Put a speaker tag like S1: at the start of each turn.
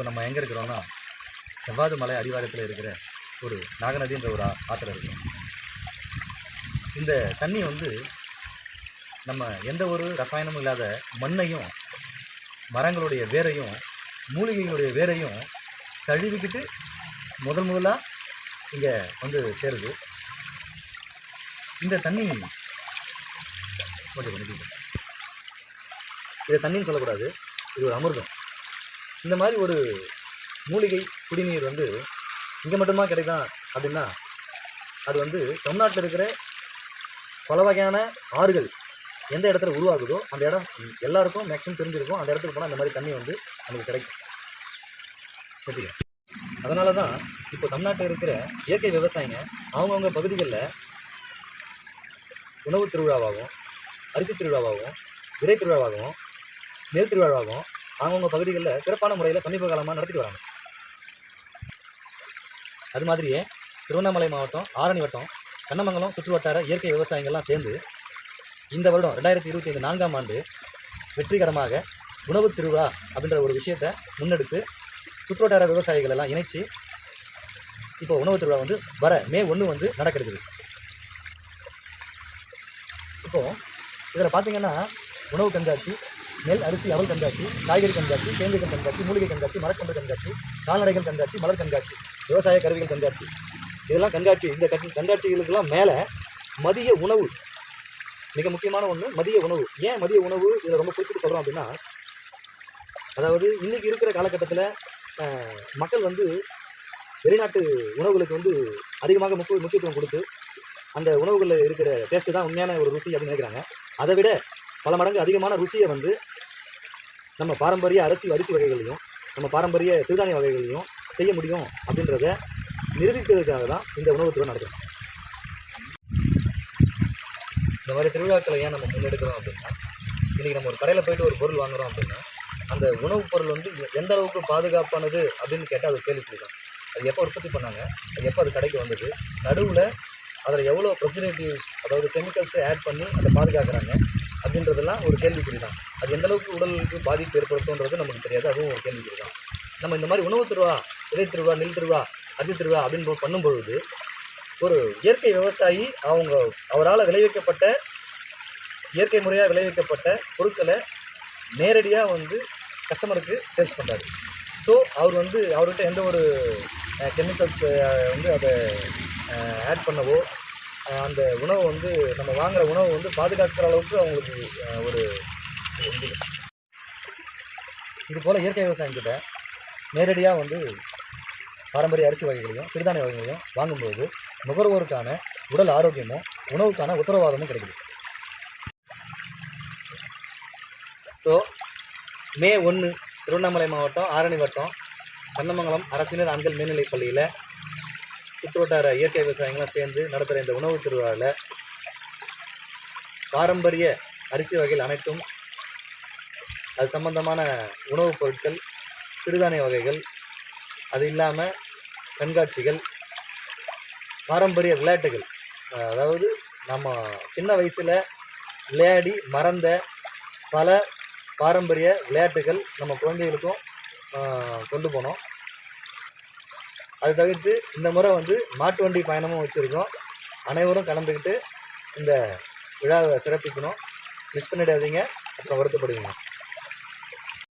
S1: இப்போ நம்ம எங்கே இருக்கிறோன்னா செவ்வாது மலை அடிவாரத்தில் இருக்கிற ஒரு நாகநதின்ற ஒரு ஆற்றில் இருக்கும். இந்த தண்ணி வந்து நம்ம எந்த ஒரு ரசாயனமும் இல்லாத மண்ணையும் மரங்களுடைய வேரையும் மூலிகைகளுடைய வேரையும் கழுவிக்கிட்டு முதல் முதலாக இங்கே வந்து சேருது. இந்த தண்ணி கொஞ்சம் கொஞ்சம் இதை தண்ணின்னு சொல்லக்கூடாது. இது ஒரு அமிர்தம். இந்த மாதிரி ஒரு மூலிகை குடிநீர் வந்து இங்கே மட்டுமா கிடைக்கும் அப்படின்னா அது வந்து தமிழ்நாட்டில் இருக்கிற பல வகையான ஆறுகள் எந்த இடத்துல உருவாகுதோ அந்த இடம் எல்லாருக்கும் மேக்ஸிமம் தெரிஞ்சிருக்கும். அந்த இடத்துக்கு போனால் அந்த மாதிரி தண்ணி வந்து நமக்கு கிடைக்கும். ஓகே அதனால தான் இப்போ தமிழ்நாட்டில் இருக்கிற இயற்கை விவசாயிங்க அவங்கவுங்க பகுதிகளில் உணவு திருவிழாவாகவும் அரிசி திருவிழாவாகவும் விதை திருவிழாவாகவும் நெல் திருவிழாவாகவும் அவங்கவுங்க பகுதிகளில் சிறப்பான முறையில் சமீப காலமாக நடத்திட்டு வராங்க. அது மாதிரியே திருவண்ணாமலை மாவட்டம் ஆரணி வட்டம் கண்ணமங்கலம் சுற்றுவட்டார இயற்கை விவசாயிகள்லாம் சேர்ந்து இந்த வருடம் ரெண்டாயிரத்தி இருபத்தி ஐந்து நான்காம் ஆண்டு வெற்றிகரமாக உணவு திருவிழா அப்படின்ற ஒரு விஷயத்தை முன்னெடுத்து சுற்றுவட்டார விவசாயிகள் எல்லாம் இணைச்சு இப்போ உணவு திருவிழா வந்து வர மே ஒன்று வந்து நடக்கிறது. இப்போது இதில் பார்த்தீங்கன்னா உணவு கண்காட்சி நெல் அரிசி அவல் கண்காட்சி காய்கறி கண்காட்சி தேங்காய் கண்காட்சி மூலிகை கண்காட்சி மரக்கன்று கண்காட்சி கால்நடைகள் கண்காட்சி மலர் கண்காட்சி விவசாய கருவிகள் கண்காட்சி. இதெல்லாம் கண்காட்சி. இந்த கட்சி கண்காட்சிகளுக்கெல்லாம் மேலே மதிய உணவு. மிக முக்கியமான ஒன்று மதிய உணவு. ஏன் மதிய உணவு? இதில் ரொம்ப குறிப்பிட்டு சொல்கிறோம் அப்படின்னா அதாவது இன்றைக்கி இருக்கிற காலகட்டத்தில் மக்கள் வந்து வெளிநாட்டு உணவுகளுக்கு வந்து அதிகமாக முக்கிய முக்கியத்துவம் கொடுத்து அந்த உணவுகளில் இருக்கிற டேஸ்ட்டு தான் உண்மையான ஒரு ருசி அப்படின்னு நினைக்கிறாங்க. அதை விட பல மடங்கு அதிகமான ருசியை வந்து நம்ம பாரம்பரிய அரிசி அரிசி வகைகளையும் நம்ம பாரம்பரிய சிறுதானிய வகைகளையும் செய்ய முடியும் அப்படின்றத நிரூபிப்பதற்காக தான் இந்த உணவு திருவிழா நடக்குது இந்த மாதிரி திருவிழாக்களை ஏன் நம்ம முன்னெடுக்கிறோம் அப்படின்னா இன்றைக்கி நம்ம ஒரு கடையில் போயிட்டு ஒரு பொருள் வாங்குகிறோம் அப்படின்னா அந்த உணவுப் பொருள் வந்து எந்த அளவுக்கு பாதுகாப்பானது அப்படின்னு கேட்டால் அது கேள்விக்குறி தான். அது எப்போ உற்பத்தி பண்ணாங்க அது எப்போ அது கடைக்கு வந்தது நடுவில் அதில் எவ்வளோ ப்ரெசர்வேட்டிவ்ஸ் அதாவது கெமிக்கல்ஸை ஆட் பண்ணி அதை பாதுகாக்கிறாங்க அப்படின்றதெல்லாம் ஒரு கேள்விக்குறி தான் அது எந்தளவுக்கு உடலுக்கு பாதிப்பு ஏற்படுத்துன்றது நமக்கு தெரியாது. அதுவும் ஒரு கேள்விக்குறி தான் நம்ம இந்த மாதிரி உணவு திருவிழா விதை திருவிழா நெல் திருவிழா அரிசி திருவிழா அப்படின்னு பண்ணும் பொழுது ஒரு இயற்கை விவசாயி அவங்க அவரால் விளைவிக்கப்பட்ட இயற்கை முறையாக விளைவிக்கப்பட்ட பொருட்களை நேரடியாக வந்து கஸ்டமருக்கு சேல்ஸ் பண்ணுறாரு ஸோ அவர் வந்து அவர்கிட்ட எந்த ஒரு கெமிக்கல்ஸ் வந்து அதை ஆட் பண்ணவோ அந்த உணவை வந்து நம்ம வாங்குற உணவை வந்து பாதுகாக்கிற அளவுக்கு அவங்களுக்கு ஒரு இது. போல் இயற்கை விவசாயிகிட்ட நேரடியாக வந்து பாரம்பரிய அரிசி வகைகளையும் சிறுதானிய வகைகளையும் வாங்கும்போது நுகர்வோருக்கான உடல் ஆரோக்கியமும் உணவுக்கான உத்தரவாதமும் கிடைக்குது. ஸோ மே ஒன்று திருவண்ணாமலை மாவட்டம் ஆரணி வட்டம் கண்ணமங்கலம் அரசினர் ஆண்கள் மேல்நிலைப் பள்ளியில் சுற்றுவட்டார இயற்கை விவசாயிகள்லாம் சேர்ந்து நடத்துகிற இந்த உணவு திருவிழாவில் பாரம்பரிய அரிசி வகைகள் அனைத்தும் அது சம்பந்தமான உணவுப் பொருட்கள் சிறுதானிய வகைகள் அது இல்லாமல் கண்காட்சிகள் பாரம்பரிய விளையாட்டுகள். அதாவது நம்ம சின்ன வயசில் விளையாடி மறந்த பல பாரம்பரிய விளையாட்டுகள் நம்ம குழந்தைகளுக்கும் கொண்டு போனோம். அது தவிர்த்து இந்த முறை வந்து மாட்டு வண்டி பயணமும் வச்சுருக்கோம். அனைவரும் கலந்துக்கிட்டு இந்த விழாவை சிறப்பிக்கணும். மிஸ் பண்ணிடாதீங்க. அப்புறம் வருத்தப்படுவீங்க.